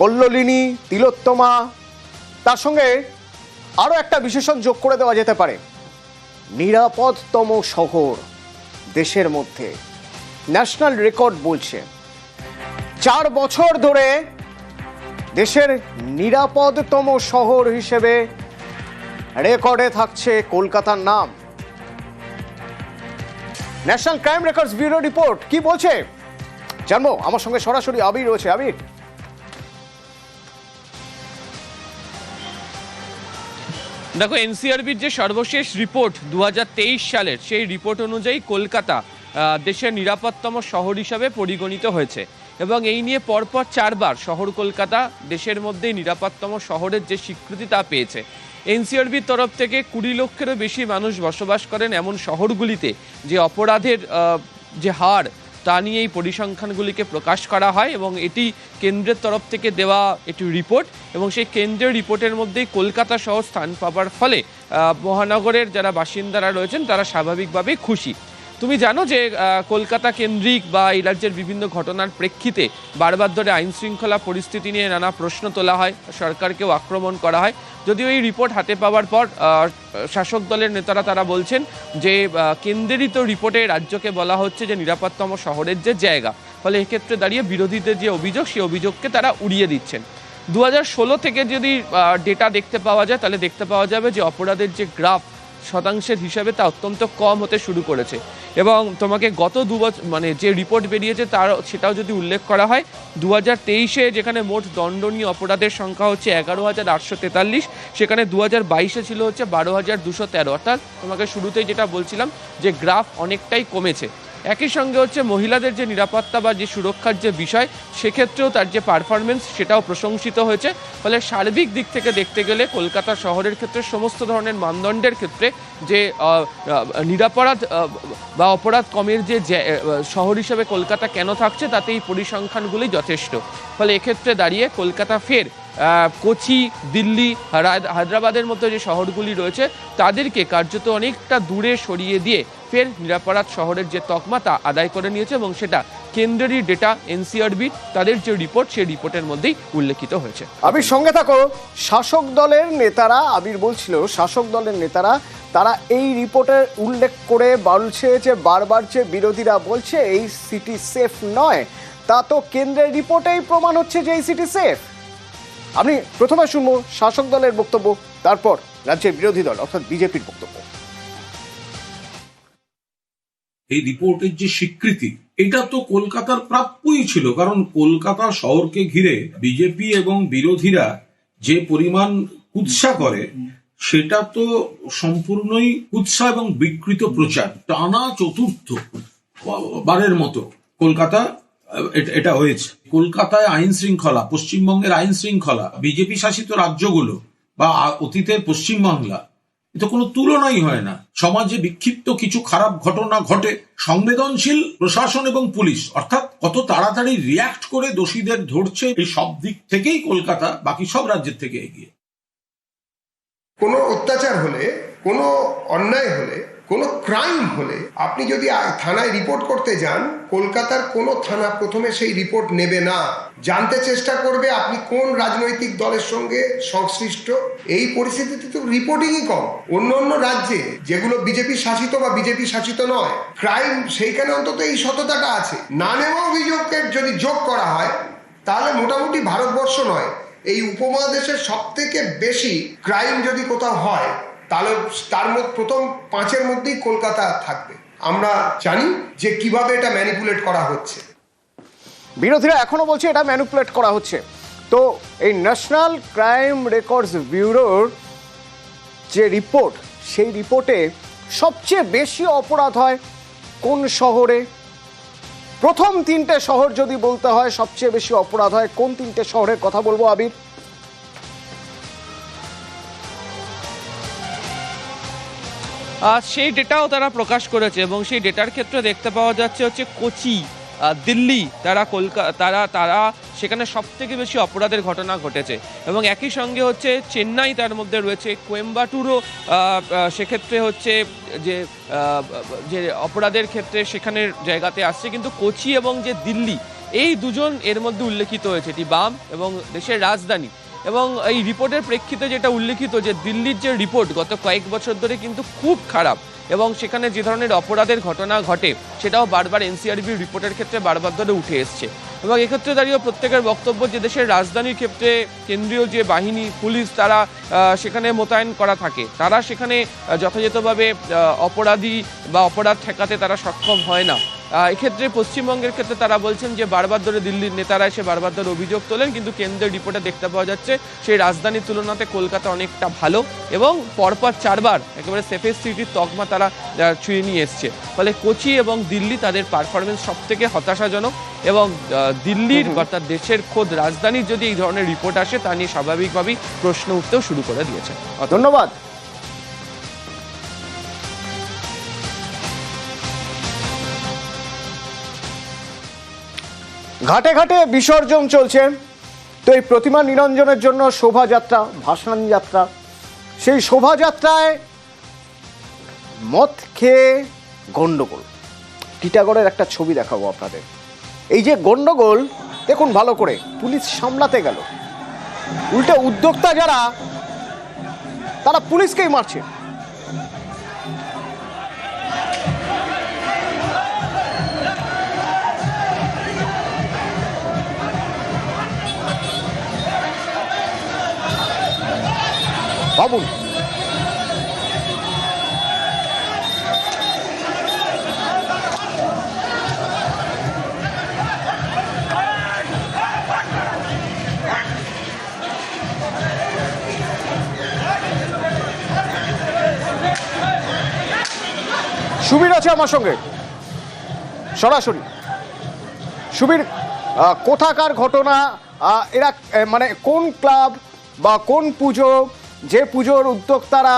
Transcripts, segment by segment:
কল্লোলিনী, তিলোত্তমা, তার সঙ্গে আরও একটা বিশেষণ যোগ করে দেওয়া যেতে পারে। নিরাপদতম শহর দেশের মধ্যে ন্যাশনাল রেকর্ড বলছে। চার বছর ধরে দেশের নিরাপদতম শহর হিসেবে রেকর্ডে থাকছে কলকাতার নাম। National crime records bureau report কি বলছে? জানব, আমার সঙ্গে সরাসরি আবির রয়েছে। আবির? দেখো, এনসিআরবির যে সর্বশেষ রিপোর্ট দু হাজার তেইশ সালের, সেই রিপোর্ট অনুযায়ী কলকাতা দেশের নিরাপত্তম শহর হিসাবে পরিগণিত হয়েছে। এবং এই নিয়ে পরপর চারবার শহর কলকাতা দেশের মধ্যেই নিরাপত্তম শহরের যে স্বীকৃতি তা পেয়েছে। এনসিআরবির তরফ থেকে কুড়ি লক্ষেরও বেশি মানুষ বসবাস করেন এমন শহরগুলিতে যে অপরাধের যে হার তা নিয়ে এই পরিসংখ্যানগুলিকে প্রকাশ করা হয় এবং এটি কেন্দ্রের তরফ থেকে দেওয়া একটি রিপোর্ট এবং সেই কেন্দ্রের রিপোর্টের মধ্যেই কলকাতা সহ স্থান পাবার ফলে মহানগরের যারা বাসিন্দারা রয়েছেন তারা স্বাভাবিকভাবেই খুশি। তুমি জানো যে কলকাতা কেন্দ্রিক বা এই রাজ্যের বিভিন্ন ঘটনার প্রেক্ষিতে বারবার ধরে আইন শৃঙ্খলা পরিস্থিতি নিয়ে নানা প্রশ্ন তোলা হয় সরকারকেও আক্রমণ করা হয়। যদিও এই রিপোর্ট হাতে পাওয়ার পর শাসক দলের নেতারা তারা বলছেন যে আহ, কেন্দ্রেরই তো রিপোর্টে রাজ্যকে বলা হচ্ছে যে নিরাপত্তম শহরের যে জায়গা। ফলে এক্ষেত্রে দাঁড়িয়ে বিরোধীদের যে অভিযোগ সেই অভিযোগকে তারা উড়িয়ে দিচ্ছেন। দু হাজার ষোলো থেকে যদি ডেটা দেখতে পাওয়া যায় তাহলে দেখতে পাওয়া যাবে যে অপরাধের যে গ্রাফ শতাংশের হিসাবে তা অত্যন্ত কম হতে শুরু করেছে। এবং তোমাকে গত দু বছর মানে যে রিপোর্ট বেরিয়েছে তার, সেটাও যদি উল্লেখ করা হয় দু হাজার তেইশে যেখানে মোট দণ্ডনীয় অপরাধের সংখ্যা হচ্ছে এগারো হাজার আটশো তেতাল্লিশ, সেখানে দু হাজার বাইশে ছিল হচ্ছে বারো হাজার দুশো তেরো। অর্থাৎ তোমাকে শুরুতেই যেটা বলছিলাম যে গ্রাফ অনেকটাই কমেছে। একই সঙ্গে হচ্ছে মহিলাদের যে নিরাপত্তা বা যে সুরক্ষার যে বিষয়, সেক্ষেত্রেও তার যে পারফরমেন্স সেটাও প্রশংসিত হয়েছে। ফলে সার্বিক দিক থেকে দেখতে গেলে কলকাতা শহরের ক্ষেত্রে সমস্ত ধরনের মানদণ্ডের ক্ষেত্রে যে নিরাপরাধ বা অপরাধ কমের যে শহর হিসেবে কলকাতা কেন থাকছে, তাতে এই পরিসংখ্যানগুলি যথেষ্ট। ফলে এক্ষেত্রে দাঁড়িয়ে কলকাতা ফের কোচি, দিল্লি হায়দ্রা- হায়দ্রাবাদের মতো যে শহরগুলি রয়েছে, তাদেরকে কার্যত অনেকটা দূরে সরিয়ে দিয়ে ফের নিরাপরাধ শহরের যে তকমা তা আদায় করে নিয়েছে এবং সেটা কেন্দ্রেরই ডেটা, এনসিআরবি, তাদের যে রিপোর্ট, সেই রিপোর্টের মধ্যেই উল্লেখিত হয়েছে। আবির, সঙ্গে থাকো, শাসক দলের নেতারা, আবির বলছিল, শাসক দলের নেতারা, তারা এই রিপোর্টের উল্লেখ করে বলছে যে বারবার যে বিরোধীরা বলছে, এই সিটি সেফ নয়। তা তো কেন্দ্রের রিপোর্টেই প্রমাণ হচ্ছে যে এই সিটি সেফ। আমি প্রথমে শুনব শাসক দলের বক্তব্য, তারপর রাজ্যের বিরোধী দল, অর্থাৎ বিজেপির বক্তব্য। এই রিপোর্টের যে স্বীকৃতি, এটা তো কলকাতার প্রাপ্যই ছিল। কারণ কলকাতা শহরকে ঘিরে বিজেপি এবং বিরোধীরা যে পরিমাণ কুৎসা করে, সেটা তো সম্পূর্ণই কুৎসা এবং বিকৃত প্রচার। টানা চতুর্থ বারের মতো কলকাতা এটা হয়েছে। কলকাতায় আইন শৃঙ্খলা, পশ্চিমবঙ্গের আইন শৃঙ্খলা, বিজেপি শাসিত রাজ্যগুলো বা অতীতের পশ্চিমবাংলা এতে কোনো তুলনাই হয় না। সমাজে বিক্ষিপ্ত কিছু খারাপ ঘটনা ঘটে, সংবেদনশীল প্রশাসন এবং পুলিশ। অর্থাৎ কত তাড়াতাড়ি রিয়াক্ট করে দোষীদের ধরছে এই সব দিক থেকেই কলকাতা, বাকি সব রাজ্যের থেকে এগিয়ে। কোনো অত্যাচার হলে, কোনো অন্যায় হলে কোনো ক্রাইম হলে আপনি যদি থানায় রিপোর্ট করতে যান, কলকাতার কোনো থানা প্রথমে সেই রিপোর্ট নেবে না। জানতে চেষ্টা করবে আপনি কোন রাজনৈতিক দলের সঙ্গে সংশ্লিষ্ট। এই পরিস্থিতিতে তো রিপোর্টিংই কম। অন্য অন্য রাজ্যে যেগুলো বিজেপি শাসিত বা বিজেপি শাসিত নয় ক্রাইম সেইখানে অন্তত এই সততাটা আছে। না নেওয়া অভিযোগের যদি যোগ করা হয়, তাহলে মোটামুটি ভারতবর্ষ নয়, এই উপমহাদেশের সব থেকে বেশি ক্রাইম যদি কোথাও হয় তাহলে তার মধ্যে প্রথম পাঁচের মধ্যেই কলকাতা থাকবে। আমরা জানি যে কীভাবে এটা ম্যানিপুলেট করা হচ্ছে। বিরোধীরা এখনও বলছে এটা ম্যানুপুলেট করা হচ্ছে। তো এই ন্যাশনাল ক্রাইম রেকর্ডস ব্যুরোর যে রিপোর্ট সেই রিপোর্টে সবচেয়ে বেশি অপরাধ হয় কোন শহরে? প্রথম তিনটে শহর যদি বলতে হয় সবচেয়ে বেশি অপরাধ হয় কোন তিনটে শহরের কথা বলব আবির? সেই ডেটাও তারা প্রকাশ করেছে এবং সেই ডেটার ক্ষেত্রে দেখতে পাওয়া যাচ্ছে হচ্ছে কোচি দিল্লি, তারা কলকাতা তারা তারা সেখানে সব থেকে বেশি অপরাধের ঘটনা ঘটেছে। এবং একই সঙ্গে হচ্ছে চেন্নাই তার মধ্যে রয়েছে কোয়েম্বাটুরও সেক্ষেত্রে হচ্ছে যে যে অপরাধের ক্ষেত্রে সেখানের জায়গাতে আসছে। কিন্তু কোচি এবং যে দিল্লি, এই দুজন এর মধ্যে উল্লেখিত হয়েছে। এটি বাম এবং দেশের রাজধানী। এবং এই রিপোর্টের প্রেক্ষিতে যেটা উল্লেখিত যে দিল্লির যে রিপোর্ট গত কয়েক বছর ধরে কিন্তু খুব খারাপ এবং সেখানে যে ধরনের অপরাধের ঘটনা ঘটে সেটাও বারবার এনসিআরবির রিপোর্টের ক্ষেত্রে বারবার ধরে উঠে এসছে। এবং এক্ষেত্রে দাঁড়িয়ে প্রত্যেকের বক্তব্য যে দেশের রাজধানীর ক্ষেত্রে কেন্দ্রীয় যে বাহিনী, পুলিশ তারা সেখানে মোতায়েন করা থাকে। তারা সেখানে যথাযথভাবে অপরাধী বা অপরাধ ঠেকাতে তারা সক্ষম হয় না। এক্ষেত্রে পশ্চিমবঙ্গের ক্ষেত্রে তারা বলছেন যে বারবার ধরে দিল্লির নেতারা এসে বারবার ধরে অভিযোগ তোলেন কিন্তু কেন্দ্রের রিপোর্টে দেখতে পাওয়া যাচ্ছে সেই রাজধানীর তুলনাতে কলকাতা অনেকটা ভালো এবং পরপর চারবার একেবারে সেফেস্ট সিটির তকমা তারা ছুঁয়ে নিয়ে এসছে। ফলে কোচি এবং দিল্লি তাদের পারফরমেন্স সব থেকে হতাশাজনক এবং দিল্লির অর্থাৎ দেশের খোদ রাজধানীর যদি এই ধরনের রিপোর্ট আসে তা নিয়ে স্বাভাবিকভাবেই প্রশ্ন উঠতেও শুরু করে দিয়েছে। ধন্যবাদ। ঘাটে ঘাটে বিসর্জন চলছে। তো এই প্রতিমা নিরঞ্জনের জন্য শোভাযাত্রা ভাসান যাত্রা। সেই শোভাযাত্রায় মদ খেয়ে গন্ডগোল। টিটাগড়ের একটা ছবি দেখাবো আপনাদের। এই যে গন্ডগোল, দেখুন ভালো করে, পুলিশ সামলাতে গেল। উল্টে উদ্যোক্তা যারা, তারা পুলিশকেই মারছে। ভাবুন সুবীর আছে আমার সঙ্গে। সরাসরি। সুবীর কোথাকার ঘটনা? এরা মানে কোন ক্লাব বা কোন পুজো যে পুজোর উদ্যোক্তারা,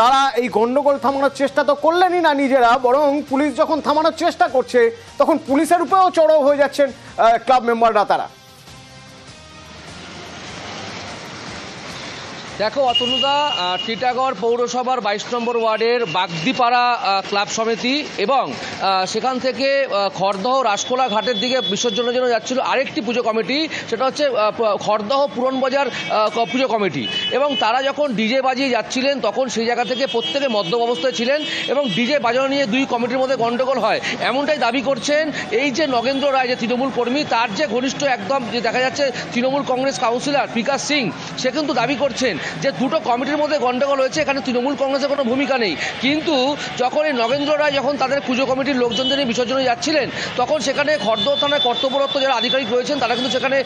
তারা এই গণ্ডগোল থামানোর চেষ্টা তো করলেনই না নিজেরা, বরং পুলিশ যখন থামানোর চেষ্টা করছে, তখন পুলিশের উপরেও চড়াও হয়ে যাচ্ছেন ক্লাব মেম্বাররা, তারা। দেখো অতনুদা টিটাগড় পৌরসভার বাইশ নম্বর ওয়ার্ডের বাগদিপাড়া ক্লাব সমিতি এবং সেখান থেকে আহ, খড়দহ রাসকোলা ঘাটের দিকে বিসর্জনের জন্য যাচ্ছিল আরেকটি পুজো কমিটি সেটা হচ্ছে আহ, প- খড়দহ পুরনবাজার পুজো কমিটি। এবং তারা যখন ডিজে বাজিয়ে যাচ্ছিলেন তখন সেই জায়গা থেকে প্রত্যেকে মদ্যপ অবস্থায় ছিলেন এবং ডিজে বাজানো নিয়ে দুই কমিটির মধ্যে গণ্ডগোল হয়। এমনটাই দাবি করছেন এই যে নগেন্দ্র রায় যে তৃণমূল কর্মী তার যে ঘনিষ্ঠ একদম যে দেখা যাচ্ছে তৃণমূল কংগ্রেস কাউন্সিলর বিকাশ সিং সে কিন্তু দাবি করছেন যে দুটো কমিটির মধ্যে গন্ডগোল হয়েছে, এখানে তৃণমূল কংগ্রেসের কোনো ভূমিকা নেই। কিন্তু যখন এই নগেন্দ্র রায় যখন তাদের পুজো কমিটির লোকজনদের নিয়ে বিসর্জনে যাচ্ছিলেন, তখন সেখানে খর্দ থানায় কর্তব্যরত যারা আধিকারিক রয়েছেন, তারা কিন্তু সেখানে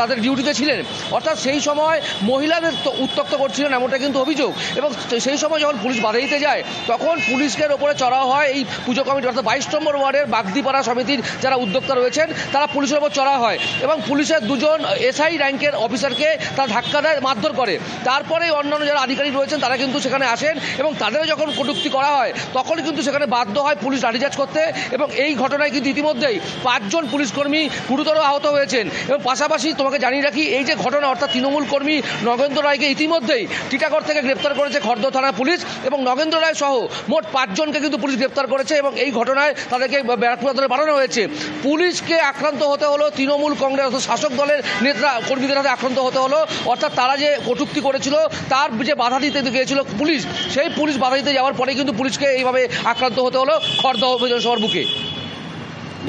তাদের ডিউটিতে ছিলেন। অর্থাৎ সেই সময় মহিলাদের তো উত্তক্ত করছিলেন এমনটা কিন্তু অভিযোগ। এবং সেই সময় যখন পুলিশ বাধা দিতে যায়, তখন পুলিশের ওপরে চড়াও হয় এই পুজো কমিটি, অর্থাৎ বাইশ নম্বর ওয়ার্ডের বাগদিপাড়া সমিতির যারা উদ্যোক্তা রয়েছেন, তারা পুলিশের ওপর চড়া হয়। এবং পুলিশের দুজন এসআই র্যাঙ্কের অফিসারকে তারা ধাক্কা দেয়, মারধর করে। তারপরে অন্যান্য যারা আধিকারিক রয়েছেন, তারা কিন্তু সেখানে আসেন এবং তাদেরও যখন কটূক্তি করা হয় তখন কিন্তু সেখানে বাধ্য হয় পুলিশ লাঠিচার্জ করতে এবং এই ঘটনায় কিন্তু ইতিমধ্যেই পাঁচজন পুলিশ কর্মী গুরুতর আহত হয়েছেন। এবং পাশাপাশি তোমাকে জানিয়ে রাখি, এই যে ঘটনা, অর্থাৎ তৃণমূল কর্মী নগেন্দ্র রায়কে ইতিমধ্যেই টিটাগড় থেকে গ্রেপ্তার করেছে খর্দ থানা পুলিশ এবং নগেন্দ্র রায় সহ মোট পাঁচজনকে কিন্তু পুলিশ গ্রেপ্তার করেছে এবং এই ঘটনায় তাদেরকে ব্যারাকপুর আদালতে পাঠানো হয়েছে। পুলিশকে আক্রান্ত হতে হলো তৃণমূল কংগ্রেস শাসক দলের নেতা কর্মীদের হাতে আক্রান্ত হতে হলো। অর্থাৎ তারা যে কটূক্তি করেছিল তার যে বাধা দিতে গিয়েছিল পুলিশ, সেই পুলিশ বাধা দিতে যাওয়ার পরে কিন্তু পুলিশকে এইভাবে আক্রান্ত হতে হলো খর্দহ বিধানসভার বুকে।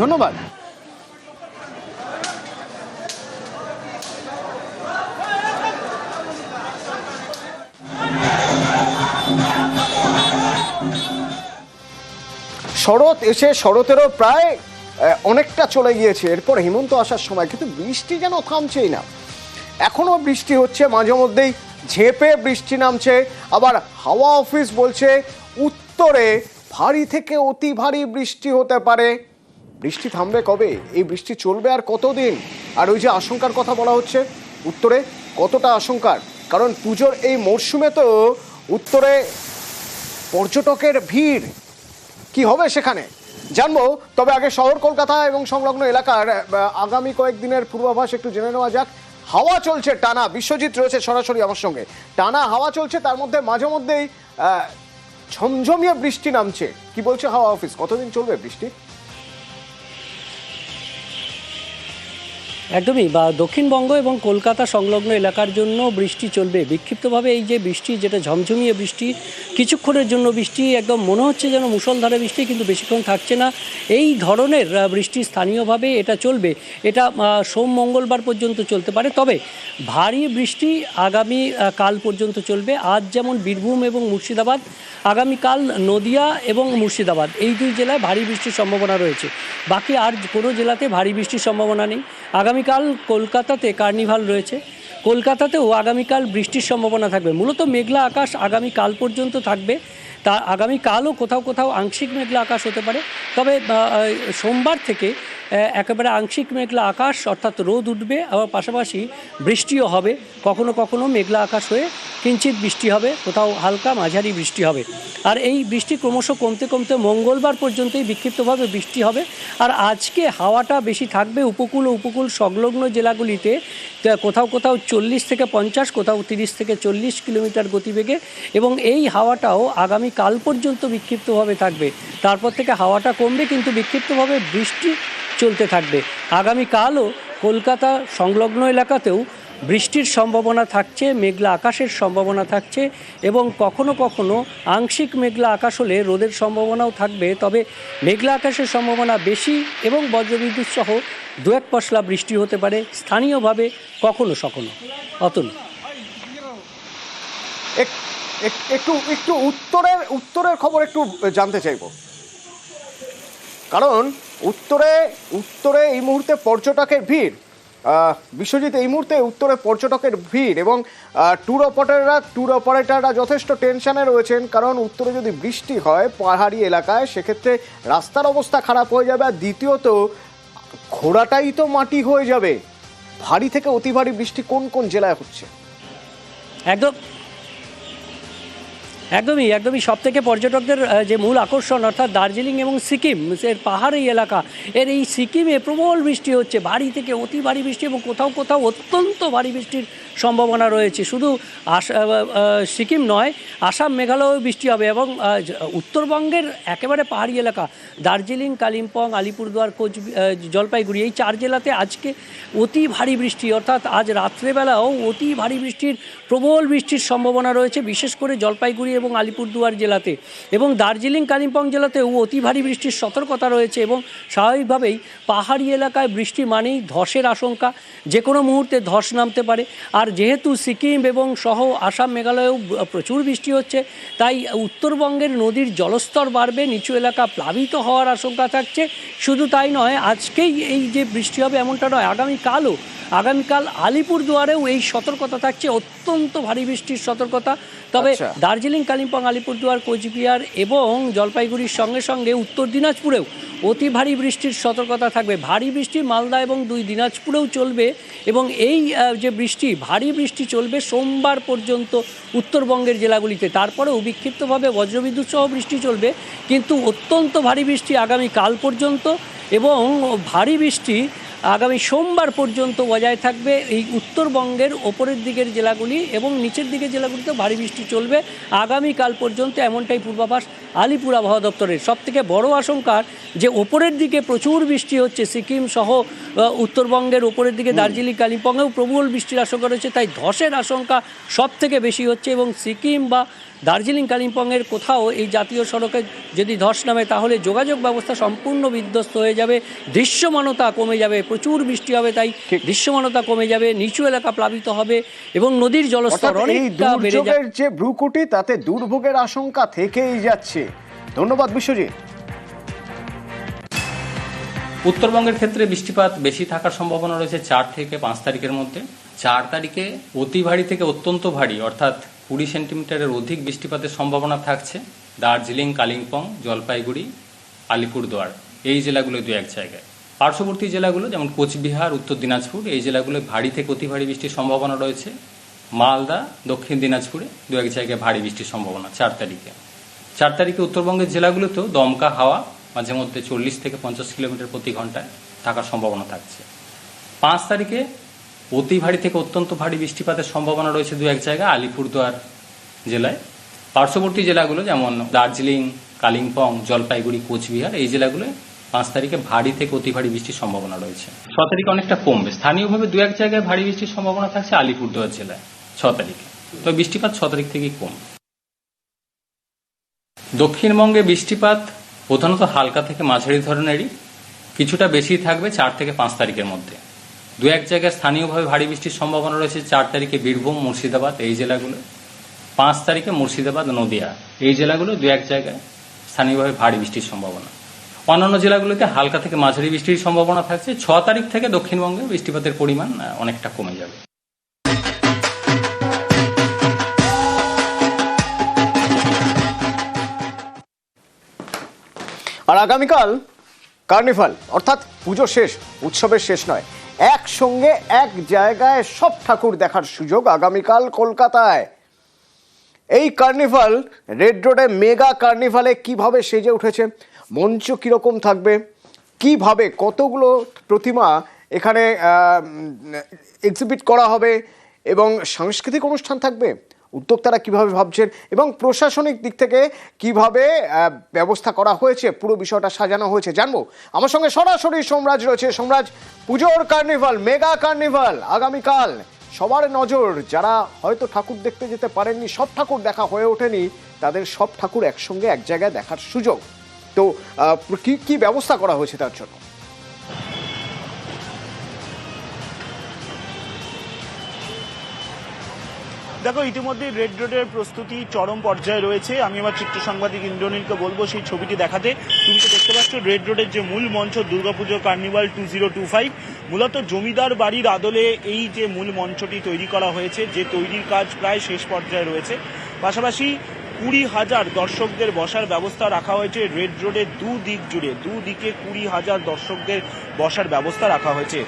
ধন্যবাদ। শরৎ এসে শরতেরও প্রায় অনেকটা চলে গিয়েছে। এরপর হেমন্ত আসার সময় কিন্তু বৃষ্টি যেন থামছেই না। এখনও বৃষ্টি হচ্ছে, মাঝে মধ্যেই ঝেপে বৃষ্টি নামছে। আবার হাওয়া অফিস বলছে, উত্তরে ভারী থেকে অতি ভারী বৃষ্টি হতে পারে। বৃষ্টি থামবে কবে? এই বৃষ্টি চলবে আর কতদিন? আর ওই যে আশঙ্কার কথা বলা হচ্ছে, উত্তরে কতটা আশঙ্কার? কারণ পুজোর এই মরশুমে তো উত্তরে পর্যটকের ভিড়। কি হবে সেখানে? জানব। তবে আগে শহর, কলকাতা এবং সংলগ্ন এলাকার আগামী কয়েকদিনের পূর্বাভাস একটু জেনে নেওয়া যাক। হাওয়া চলছে, টানা। বিশ্বজিৎ রয়েছে সরাসরি আমার সঙ্গে। টানা হাওয়া চলছে, তার মধ্যে মাঝে মধ্যেই ঝমঝমিয়ে বৃষ্টি নামছে। কি বলছে হাওয়া অফিস? কতদিন চলবে বৃষ্টি? একদমই, বা দক্ষিণবঙ্গ এবং কলকাতা সংলগ্ন এলাকার জন্য বৃষ্টি চলবে। বিক্ষিপ্তভাবে এই যে বৃষ্টি, যেটা ঝমঝমিয়ে বৃষ্টি, কিছুক্ষণের জন্য বৃষ্টি, একদম মনে হচ্ছে যেন মুষলধারে বৃষ্টি, কিন্তু বেশিক্ষণ থাকছে না। এই ধরনের বৃষ্টি স্থানীয়ভাবে এটা চলবে। এটা সোম, মঙ্গলবার পর্যন্ত চলতে পারে। তবে ভারী বৃষ্টি আগামী কাল পর্যন্ত চলবে। আজ যেমন বীরভূম এবং মুর্শিদাবাদ, আগামীকাল নদিয়া এবং মুর্শিদাবাদ। এই দুই জেলায় ভারী বৃষ্টির সম্ভাবনা রয়েছে। বাকি আর কোনো জেলাতে ভারী বৃষ্টির সম্ভাবনা নেই। আগামীকাল কলকাতাতে কার্নিভাল রয়েছে। কলকাতাতেও আগামীকাল বৃষ্টির সম্ভাবনা থাকবে। মূলত মেঘলা আকাশ আগামীকাল পর্যন্ত থাকবে। তা আগামীকালও কোথাও কোথাও আংশিক মেঘলা আকাশ হতে পারে। তবে সোমবার থেকে একেবারে আংশিক মেঘলা আকাশ, অর্থাৎ রোদ উঠবে, আবার পাশাপাশি বৃষ্টিও হবে। কখনো কখনো মেঘলা আকাশ হয়ে কিঞ্চিত বৃষ্টি হবে, কোথাও হালকা মাঝারি বৃষ্টি হবে। আর এই বৃষ্টি ক্রমশ কমতে কমতে মঙ্গলবার পর্যন্তই বিক্ষিপ্তভাবে বৃষ্টি হবে। আর আজকে হাওয়াটা বেশি থাকবে উপকূল ও উপকূল সংলগ্ন জেলাগুলিতে। কোথাও কোথাও চল্লিশ থেকে পঞ্চাশ, কোথাও তিরিশ থেকে চল্লিশ কিলোমিটার গতিবেগে। এবং এই হাওয়াটাও আগামী কাল পর্যন্ত বিক্ষিপ্তভাবে থাকবে। তারপর থেকে হাওয়াটা কমবে, কিন্তু বিক্ষিপ্তভাবে বৃষ্টি চলতে থাকবে। আগামীকালও কলকাতা সংলগ্ন এলাকাতেও বৃষ্টির সম্ভাবনা থাকছে, মেঘলা আকাশের সম্ভাবনা থাকছে এবং কখনো কখনো আংশিক মেঘলা আকাশ হলে রোদের সম্ভাবনাও থাকবে। তবে মেঘলা আকাশের সম্ভাবনা বেশি এবং বজ্রবিদ্যুৎ সহ দু এক পশলা বৃষ্টি হতে পারে, স্থানীয়ভাবে কখনো সখনো অতল। এক- এক- একটু একটু উত্তরের উত্তরের খবর একটু জানতে চাইব। কারণ উত্তরে উত্তরে এই মুহূর্তে পর্যটকের ভিড়। বিশ্বজিৎ, এই মুহূর্তে উত্তরে পর্যটকের ভিড় এবং ট্যুর অপারেটররা ট্যুর অপারেটররা যথেষ্ট টেনশানে রয়েছেন। কারণ উত্তরে যদি বৃষ্টি হয় পাহাড়ি এলাকায়, সেক্ষেত্রে রাস্তার অবস্থা খারাপ হয়ে যাবে। আর দ্বিতীয়ত, ঘোড়াটাই তো মাটি হয়ে যাবে। ভারী থেকে অতি ভারী বৃষ্টি কোন কোন জেলায় হচ্ছে? একদম। একদমই একদমই। সব থেকে পর্যটকদের যে মূল আকর্ষণ, অর্থাৎ দার্জিলিং এবং সিকিম, এর পাহাড়ি এলাকা, এর এই সিকিমে প্রবল বৃষ্টি হচ্ছে। বাড়ি থেকে অতি ভারী বৃষ্টি এবং কোথাও কোথাও অত্যন্ত ভারী বৃষ্টির সম্ভাবনা রয়েছে। শুধু সিকিম নয়, আসাম, মেঘালয়েও বৃষ্টি হবে এবং উত্তরবঙ্গের একেবারে পাহাড়ি এলাকা, দার্জিলিং, কালিম্পং, আলিপুরদুয়ার কোচ জলপাইগুড়ি, এই চার জেলাতে আজকে অতি ভারী বৃষ্টি। অর্থাৎ আজ রাত্রেবেলাও অতি ভারী বৃষ্টির, প্রবল বৃষ্টির সম্ভাবনা রয়েছে, বিশেষ করে জলপাইগুড়ি এবং আলিপুরদুয়ার জেলাতে। এবং দার্জিলিং, কালিম্পং জেলাতেও অতি ভারী বৃষ্টির সতর্কতা রয়েছে এবং স্বাভাবিকভাবেই পাহাড়ি এলাকায় বৃষ্টি মানেই ধসের আশঙ্কা। যে কোনো মুহূর্তে ধস নামতে পারে। আর যেহেতু সিকিম এবং সহ আসাম মেঘালয়েও প্রচুর বৃষ্টি হচ্ছে তাই উত্তরবঙ্গের নদীর জলস্তর বাড়বে নিচু এলাকা প্লাবিত হওয়ার আশঙ্কা থাকছে। শুধু তাই নয় আজকেই এই যে বৃষ্টি হবে এমনটা নয় আগামীকালও আগামীকাল আলিপুরদুয়ারেও এই সতর্কতা থাকছে অত্যন্ত ভারী বৃষ্টির সতর্কতা। তবে আচ্ছা। দার্জিলিং কালিম্পং আলিপুরদুয়ার কোচবিহার এবং জলপাইগুড়ির সঙ্গে সঙ্গে উত্তর দিনাজপুরেও অতি ভারী বৃষ্টির সতর্কতা থাকবে। ভারী বৃষ্টি মালদা এবং দুই দিনাজপুরেও চলবে এবং এই যে বৃষ্টি ভারী বৃষ্টি চলবে সোমবার পর্যন্ত উত্তরবঙ্গের জেলাগুলিতে। তারপরেও বিক্ষিপ্তভাবে বজ্রবিদ্যুৎ সহ বৃষ্টি চলবে, কিন্তু অত্যন্ত ভারী বৃষ্টি আগামী কাল পর্যন্ত এবং ভারী বৃষ্টি আগামী সোমবার পর্যন্ত বজায় থাকবে এই উত্তরবঙ্গের ওপরের দিকের জেলাগুলি এবং নিচের দিকের জেলাগুলিতে ভারী বৃষ্টি চলবে। আগামীকাল পর্যন্ত এমনটাই পূর্বাভাস আলিপুর আবহাওয়া দপ্তরের। সবথেকে বড় আশঙ্কার যে ওপরের দিকে প্রচুর বৃষ্টি হচ্ছে সিকিম সহ উত্তরবঙ্গের ওপরের দিকে দার্জিলিং কালিম্পংয়েও প্রবল বৃষ্টির আশঙ্কা রয়েছে তাই ধসের আশঙ্কা সব থেকে বেশি হচ্ছে এবং সিকিম বা দার্জিলিং কালিম্পংয়ের কোথাও এই জাতীয় সড়কে যদি ধস নামে তাহলে যোগাযোগ ব্যবস্থা সম্পূর্ণ বিধ্বস্ত হয়ে যাবে। দৃশ্যমানতা কমে যাবে প্রচুর বৃষ্টি হবে তাই দৃশ্যমানতা কমে যাবে নিচু এলাকা প্লাবিত হবে এবং নদীর জলস্তর অনেকটা বেড়ে যাবে। যে ভ্রুকুটি তাতে দুর্ভোগের আশঙ্কা থেকেই যাচ্ছে। ধন্যবাদ বিশ্বজিৎ। উত্তরবঙ্গের ক্ষেত্রে বৃষ্টিপাত বেশি থাকার সম্ভাবনা রয়েছে চার থেকে পাঁচ তারিখের মধ্যে। চার তারিখে অতি ভারী থেকে অত্যন্ত ভারী অর্থাৎ কুড়ি সেন্টিমিটারের অধিক বৃষ্টিপাতের সম্ভাবনা থাকছে দার্জিলিং, কালিম্পং, জলপাইগুড়ি, আলিপুরদুয়ার, এই জেলাগুলো দু এক জায়গায়। পার্শ্ববর্তী জেলাগুলো যেমন কোচবিহার, উত্তর দিনাজপুর, এই জেলাগুলো ভারী থেকে অতি ভারী বৃষ্টির সম্ভাবনা রয়েছে। মালদা, দক্ষিণ দিনাজপুরে দু এক জায়গায় ভারী বৃষ্টির সম্ভাবনা চার তারিখে। চার তারিখে উত্তরবঙ্গের জেলাগুলোতেও দমকা হাওয়া মাঝে মধ্যে চল্লিশ থেকে পঞ্চাশ কিলোমিটার প্রতি ঘন্টায় থাকার সম্ভাবনা থাকছে। পাঁচ তারিখে অতি ভারী থেকে অত্যন্ত ভারী বৃষ্টিপাতের সম্ভাবনা রয়েছে দু এক জায়গায়, আলিপুরদুয়ার জেলায়। পার্শ্ববর্তী জেলাগুলো যেমন দার্জিলিং, কালিম্পং, জলপাইগুড়ি, কোচবিহার, এই জেলাগুলোয় পাঁচ তারিখে ভারী থেকে অতি ভারী বৃষ্টির সম্ভাবনা রয়েছে। ছ তারিখে অনেকটা কমবে। স্থানীয়ভাবে দু এক জায়গায় ভারী বৃষ্টির সম্ভাবনা থাকছে আলিপুরদুয়ার জেলায় ছ তারিখে। তো বৃষ্টিপাত ছ তারিখ থেকেই কমবে দক্ষিণবঙ্গে বৃষ্টিপাত প্রধানত হালকা থেকে মাঝারি ধরনেরই, কিছুটা বেশি থাকবে চার থেকে পাঁচ তারিখের মধ্যে। দু এক জায়গায় স্থানীয়ভাবে ভারী বৃষ্টির সম্ভাবনা রয়েছে। চার তারিখে বীরভূম, মুর্শিদাবাদ, এই জেলাগুলো। পাঁচ তারিখে মুর্শিদাবাদ, নদিয়া, এই জেলাগুলো দু এক জায়গায় স্থানীয়ভাবে ভারী বৃষ্টির সম্ভাবনা। অন্যান্য জেলাগুলোতে হালকা থেকে মাঝারি বৃষ্টির সম্ভাবনা থাকছে। ছ তারিখ থেকে দক্ষিণবঙ্গে বৃষ্টিপাতের পরিমাণ অনেকটা কমে যাবে। আর আগামীকাল কার্নিভাল, অর্থাৎ পুজো শেষ, উৎসবের শেষ নয়। একসঙ্গে এক জায়গায় সব ঠাকুর দেখার সুযোগ আগামীকাল কলকাতায়। এই কার্নিভাল, রেড রোডে মেগা কার্নিভালে কীভাবে সেজে উঠেছে, মঞ্চ কীরকম থাকবে, কীভাবে কতগুলো প্রতিমা এখানে এক্সিবিট করা হবে এবং সাংস্কৃতিক অনুষ্ঠান থাকবে উদ্যোক্তারা কীভাবে ভাবছেন এবং প্রশাসনিক দিক থেকে কীভাবে ব্যবস্থা করা হয়েছে, পুরো বিষয়টা সাজানো হয়েছে, জানব। আমার সঙ্গে সরাসরি সোমরাজ রয়েছে। সোমরাজ, পুজোর কার্নিভাল, মেগা কার্নিভাল, আগামীকাল সবার নজর। যারা হয়তো ঠাকুর দেখতে যেতে পারেননি, সব ঠাকুর দেখা হয়ে ওঠেনি, তাদের সব ঠাকুর একসঙ্গে এক জায়গায় দেখার সুযোগ। তো কি কি ব্যবস্থা করা হয়েছে তার জন্য? দেখো ইতিমধ্যে রেড রোডের প্রস্তুতি চরম পর্যায়ে রয়েছে। আমি আমার চিত্র সাংবাদিক ইন্দ্রনীলকে বলব সেই ছবিটি দেখাতে। তুমি তো দেখতে পাচ্ছ রেড রোডের যে মূল মঞ্চ, Durga Puja carnival two zero two five মূলত জমিদার বাড়ির আদলে এই যে মূল মঞ্চটি তৈরি করা হয়েছে, যে তৈরির কাজ প্রায় শেষ পর্যায়ে রয়েছে। পাশাপাশি কুড়ি হাজার দর্শকদের বসার ব্যবস্থা রাখা হয়েছে রেড রোডের দু দিক জুড়ে। দু দিকে কুড়ি হাজার দর্শকদের বসার ব্যবস্থা রাখা হয়েছে।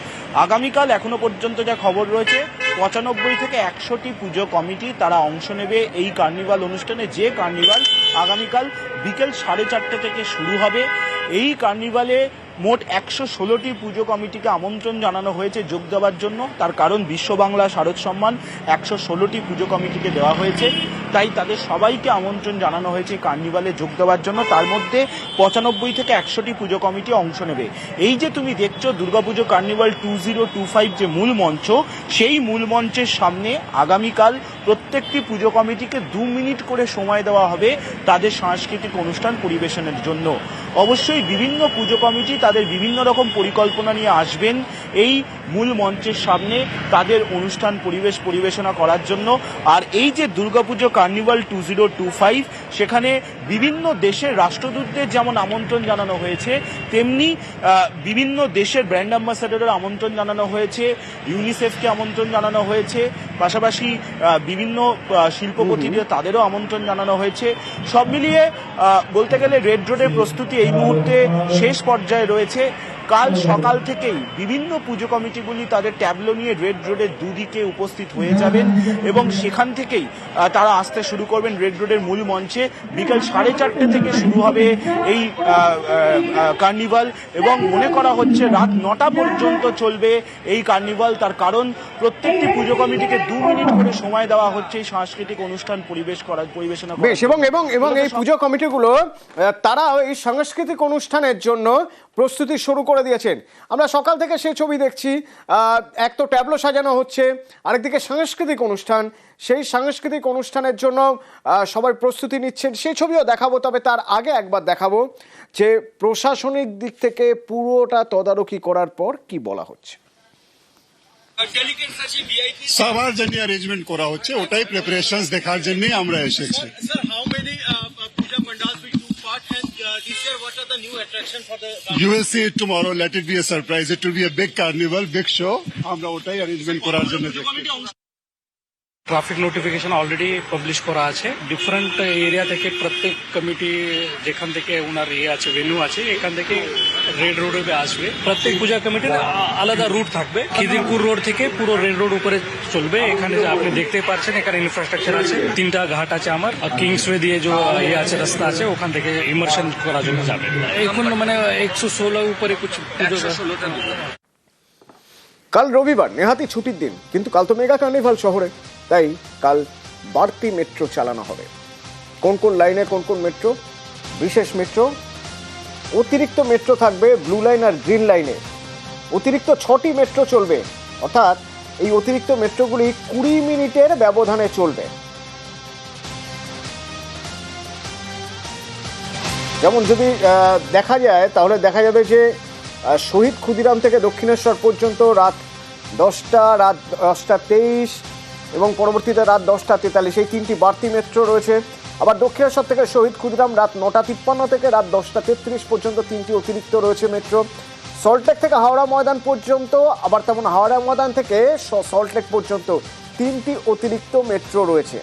আগামীকাল এখনও পর্যন্ত যা খবর রয়েছে, পঁচানব্বই থেকে একশোটি পুজো কমিটি তারা অংশ নেবে এই কার্নিভাল অনুষ্ঠানে। যে কার্নিভাল আগামীকাল বিকেল সাড়ে চারটে থেকে শুরু হবে, এই কার্নিভালে মোট একশো ষোলোটি পুজো কমিটিকে আমন্ত্রণ জানানো হয়েছে যোগ দেওয়ার জন্য। তার কারণ বিশ্ব বাংলা শারদ সম্মান। একশো ষোলোটি পুজো কমিটিকে দেওয়া হয়েছে। তাই তাদের সবাইকে আমন্ত্রণ জানানো হয়েছে কার্নিভালে যোগ দেওয়ার জন্য। তার মধ্যে পঁচানব্বই থেকে একশোটি পুজো কমিটি অংশ নেবে। এই যে তুমি দেখছ Durga Puja carnival two zero two five যে মূল মঞ্চ, সেই মূল মঞ্চের সামনে আগামীকাল প্রত্যেকটি পুজো কমিটিকে দু মিনিট করে সময় দেওয়া হবে তাদের সাংস্কৃতিক অনুষ্ঠান পরিবেশনের জন্য। অবশ্যই বিভিন্ন পুজো কমিটি তাদের বিভিন্ন রকম পরিকল্পনা নিয়ে আসবেন। এই মূল মঞ্চের সামনে তাদের অনুষ্ঠান পরিবেশ পরিবেশনা করার জন্য। আর এই যে Durga Puja carnival two zero two five, সেখানে বিভিন্ন দেশের রাষ্ট্রদূতদের যেমন আমন্ত্রণ জানানো হয়েছে, তেমনি বিভিন্ন দেশের ব্র্যান্ড অ্যাম্বাসাডারের আমন্ত্রণ জানানো হয়েছে, ইউনিসেফকে আমন্ত্রণ জানানো হয়েছে পাশাপাশি বিভিন্ন শিল্পপতিদের তাদেরও আমন্ত্রণ জানানো হয়েছে। সব মিলিয়ে বলতে গেলে রেড রোডের প্রস্তুতি এই মুহূর্তে শেষ পর্যায়ে রয়েছে। কাল সকাল থেকেই বিভিন্ন পুজো কমিটিগুলি তাদের ট্যাবলো নিয়ে রেড রোডের দুদিকে উপস্থিত হয়ে যাবেন এবং সেখান থেকেই তারা আসতে শুরু করবেন রেড রোডের মূল মঞ্চে। বিকাল সাড়ে চারটে থেকে শুরু হবে এই কার্নিভাল এবং মনে করা হচ্ছে রাত নটা পর্যন্ত চলবে এই কার্নিভাল তার কারণ প্রত্যেকটি পুজো কমিটিকে দু মিনিট করে সময় দেওয়া হচ্ছে এই সাংস্কৃতিক অনুষ্ঠান পরিবেশ করার পরিবেশনা বেশ এবং এবং এবং এই পুজো কমিটিগুলো তারা এই সাংস্কৃতিক অনুষ্ঠানের জন্য প্রস্তুতি শুরু করে দিয়েছেন। আমরা সকাল থেকে সেই ছবি দেখছি এক তো ট্যাবলো সাজানো হচ্ছে আরেকদিকে সাংস্কৃতিক অনুষ্ঠান। সেই সাংস্কৃতিক অনুষ্ঠানের জন্য আহ, সবাই প্রস্তুতি নিচ্ছেন। সেই ছবিও দেখাবো তবে তার আগে একবার দেখাবো যে প্রশাসনিক দিক থেকে পুরোটা তদারকি করার পর কি বলা হচ্ছে। সবার জন্য অ্যারেঞ্জমেন্ট করা হচ্ছে ওটাই প্রিপারেশনস দেখার জন্যই আমরা এসেছি uh, uh, uh, You will see it tomorrow. Let it be a surprise. It will be a big carnival, big show. আমরা ওটাই অ্যারেঞ্জমেন্ট করার জন্য ট্রাফিক নোটিফিকেশন অলরেডি পাবলিশ করা আছে। ডিফারেন্ট এরিয়া থেকে প্রত্যেক কমিটি যেখান থেকে ওনার ইয়ে আছে ভেন্যু আছে, এখান থেকে রেড রোডে আসবে। প্রত্যেক পূজা কমিটির আলাদা রুট থাকবে। খিদিরপুর রোড থেকে পুরো রেড রোড উপরে চলবে। এখানে আপনি দেখতে পাচ্ছেন, এখানে ইনফ্রাস্ট্রাকচার আছে। তিনটা ঘাট আছে আমার। কিংসওয়ে দিয়ে যে ইয়ে আছে, রাস্তা আছে, ওখান থেকে ইমার্শন করার জন্য যাবে। এখন মানে একশো ষোলো উপরে কিছু কাল রবিবার নেহাতি ছুটির দিন। কিন্তু কাল তো মেগা কার্নিভাল শহরে। তাই কাল বাড়তি মেট্রো চালানো হবে। কোন কোন লাইনে কোন কোন মেট্রো? বিশেষ মেট্রো? অতিরিক্ত মেট্রো থাকবে ব্লু লাইন আর গ্রিন লাইনে। অতিরিক্ত ছটি মেট্রো চলবে। অর্থাৎ এই অতিরিক্ত মেট্রোগুলি কুড়ি মিনিটের ব্যবধানে চলবে। যেমন যদি দেখা যায়, তাহলে দেখা যাবে যে শহীদ ক্ষুদিরাম থেকে দক্ষিণেশ্বর পর্যন্ত রাত দশটা রাত দশটা তেইশ এবং পরবর্তীতে রাত দশটা তেতাল্লিশ, এই তিনটি বাড়তি মেট্রো রয়েছে। আবার দক্ষিণেশ্বর থেকে শহীদ ক্ষুদিরাম রাত নটা তিপ্পান্ন থেকে রাত দশটা তেত্রিশ পর্যন্ত তিনটি অতিরিক্ত রয়েছে মেট্রো। সল্টলেক থেকে হাওড়া ময়দান পর্যন্ত, আবার তেমন হাওড়া ময়দান থেকে সল্টলেক পর্যন্ত তিনটি অতিরিক্ত মেট্রো রয়েছে।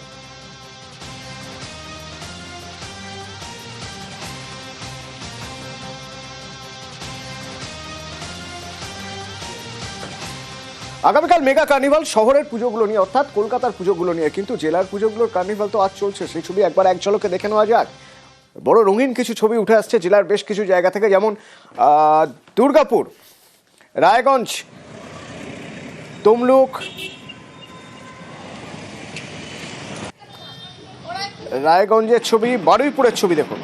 আগামীকাল মেগা কার্নিভাল শহরের পুজোগুলো নিয়ে, অর্থাৎ কলকাতার পুজোগুলো নিয়ে, কিন্তু জেলার পুজোগুলোর কার্নিভাল তো আজ চলছে। সেই ছবি একবার এক ঝলকে দেখে নেওয়া যাক। বড় রঙিন কিছু ছবি উঠে আসছে জেলার বেশ কিছু জায়গা থেকে, যেমন দুর্গাপুর, রায়গঞ্জ, তমলুক, রায়গঞ্জের ছবি, বারুইপুরের ছবি দেখুন।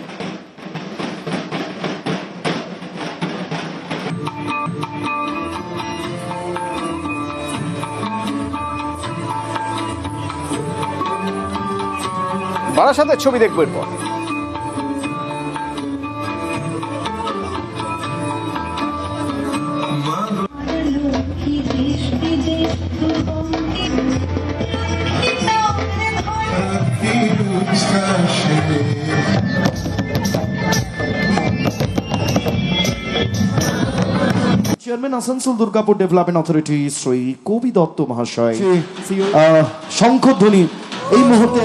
বারাসাতের ছবি দেখব এরপর। Chairman Asansol Durgapur development authority Shri Kabi Dutta মহাশয় আহ, শঙ্খধ্বনি এই মুহূর্তে